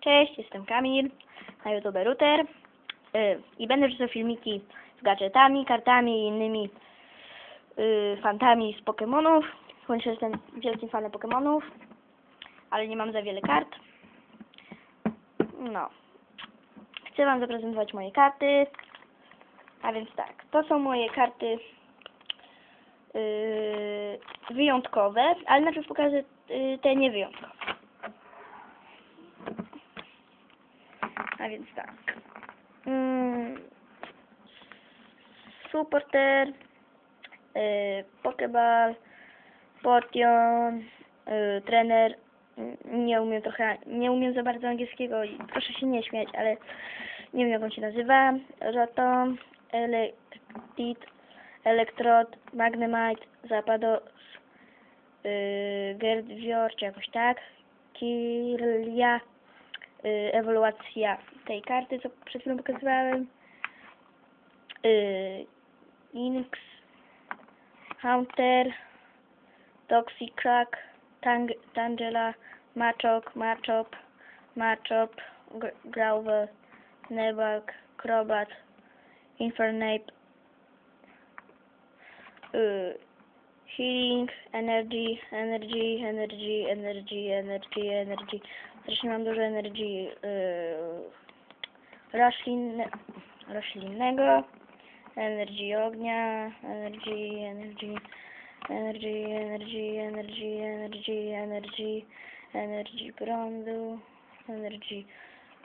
Cześć, jestem Kamil na YouTube Router yy, i będę wrzucał filmiki z gadżetami, kartami i innymi yy, fantami z Pokémonów. Choć jestem wielkim fanem Pokémonów, ale nie mam za wiele kart. No. Chcę Wam zaprezentować moje karty. A więc tak, to są moje karty yy, wyjątkowe, ale najpierw pokażę yy, te niewyjątkowe. A więc tak. Mm, supporter, yy, pokeball, potion, yy, trener. Nie umiem trochę, nie umiem za bardzo angielskiego i proszę się nie śmiać, ale nie wiem jak on się nazywa. Rotom, Electrit, Elektrod, Magnemite, Zapados, yy, Gerdwior, czy jakoś tak. Kirlia, y, ewoluacja tej karty, co przed chwilą pokazywałem. Y, Inks, Hunter, Toxicrack, Tang Tangela, Machok, Machop, Machop, Gr- Growler, Nebak, Crobat, Infernape, y, Healing, Energy, Energy, Energy, Energy, Energy, Energy. Strasznie mam dużo energii yy, roślin, roślinnego, energii ognia, energii, energii, energii, energii, energii, energii, energii, energii prądu, energii,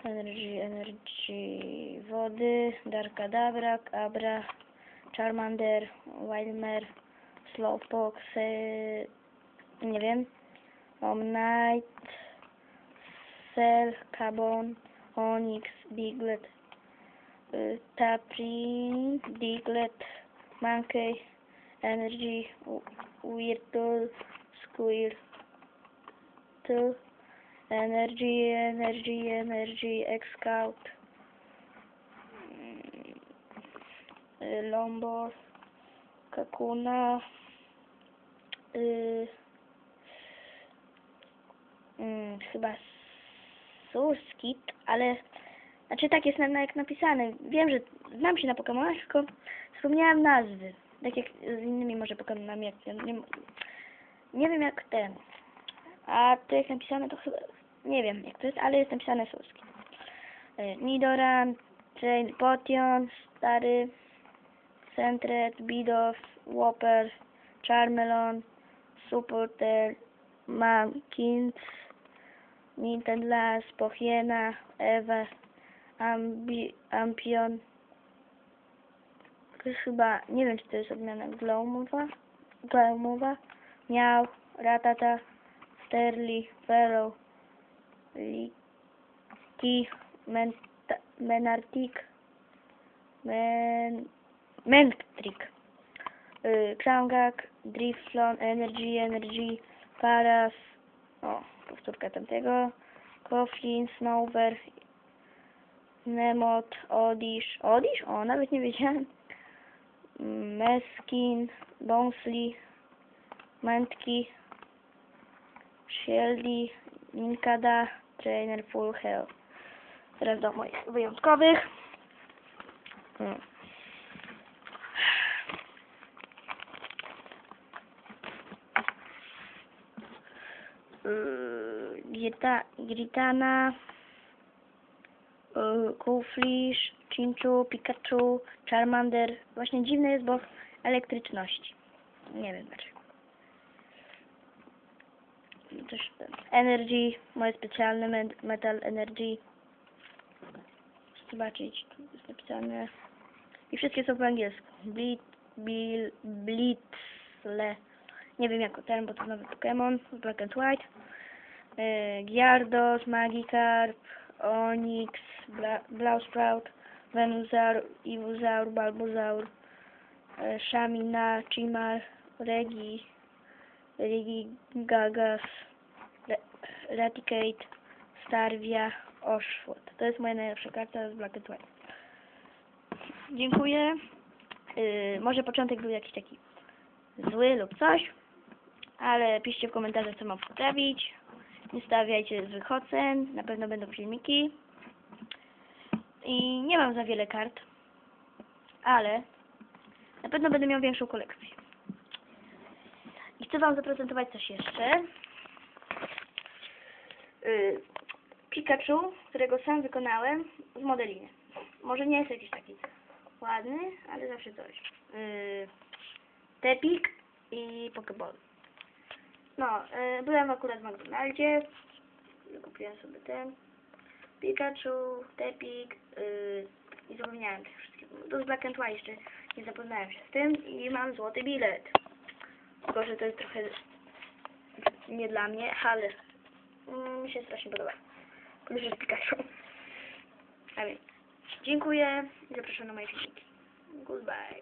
energii, energii wody, Darkadabra, Abra, Charmander, Wildmer, Slowpoxy, nie wiem, Om Night, Cell, carbon, Onyx, Diglett, y, Tapri, Diglett, Monkey, Energy, Weirdo, Squirtle, Energy, Energy, Energy, Excout, Lombard, y, Lombor, Kakuna, y, mm, chyba Surskit, ale znaczy tak jest na, jak napisane. Wiem, że znam się na Pokemonach, tylko wspomniałem nazwy. Tak jak z innymi może Pokemonami, jak nie, nie, nie wiem jak ten. A to jak napisane to chyba nie wiem jak to jest, ale jest napisane Surskit. Y, Nidoran, Train Potion, Stary, Centret, Bidoff, Whopper, Charmelon, Supporter, Mankins, Nintendo, Pochiena, Ewa, Ambi, Ampion. Chyba, nie wiem czy to jest odmiana Glowmowa, Glowmowa, Miał, Ratata, Sterli, Ferro, Liki, Menartik, Men, Mentrik, y, Krangak, Driflon, Energy, Energy, Paras, o, powtórka tamtego, Coughlin, Snover, Nemot, Odish, Odish? O, nawet nie wiedziałem. Meskin, Bonsly, Mantki, Shieldy, Ninkada, Trainer Full Health. Teraz do moich wyjątkowych. Mm. Grita, Gritana, yy, Kuflish, Chinchu, Pikachu, Charmander. Właśnie dziwne jest, bo elektryczności. Nie wiem dlaczego. Ten Energy, moje specjalne Metal Energy. Zobaczyć, tu jest napisane. I wszystkie są po angielsku. Blit, Bil, Blitzle. Nie wiem jak ten, bo to nowy Pokémon. Black and White. E, Gyarados, Magikarp, Onix, Bla, Blausprout, Venusaur, Ivusaur, Bulbasaur, e, Shamina, Chimar, Regi, Regi Gagas, Re, Raticate, Starvia, Oshwood. To jest moja najlepsza karta z Black and White. Dziękuję. Yy, może początek był jakiś taki zły lub coś, ale piszcie w komentarzach, co mam poprawić. Nie stawiajcie złych ocen, na pewno będą filmiki. I nie mam za wiele kart, ale na pewno będę miał większą kolekcję. I chcę Wam zaprezentować coś jeszcze. Yy, Pikachu, którego sam wykonałem z modelinie. Może nie jest jakiś taki ładny, ale zawsze coś. Yy, Tepik i Pokeball. No, yy, byłem akurat w McDonaldzie. Kupiłem sobie ten Pikachu, Tepik yy, i zapomniałem tych wszystkich. To z Black and White jeszcze nie zapoznałem się z tym i mam złoty bilet. Tylko, że to jest trochę nie dla mnie, ale mm, mi się strasznie podoba. Plus jest Pikachu. A więc dziękuję i zapraszam na moje filmiki. Goodbye.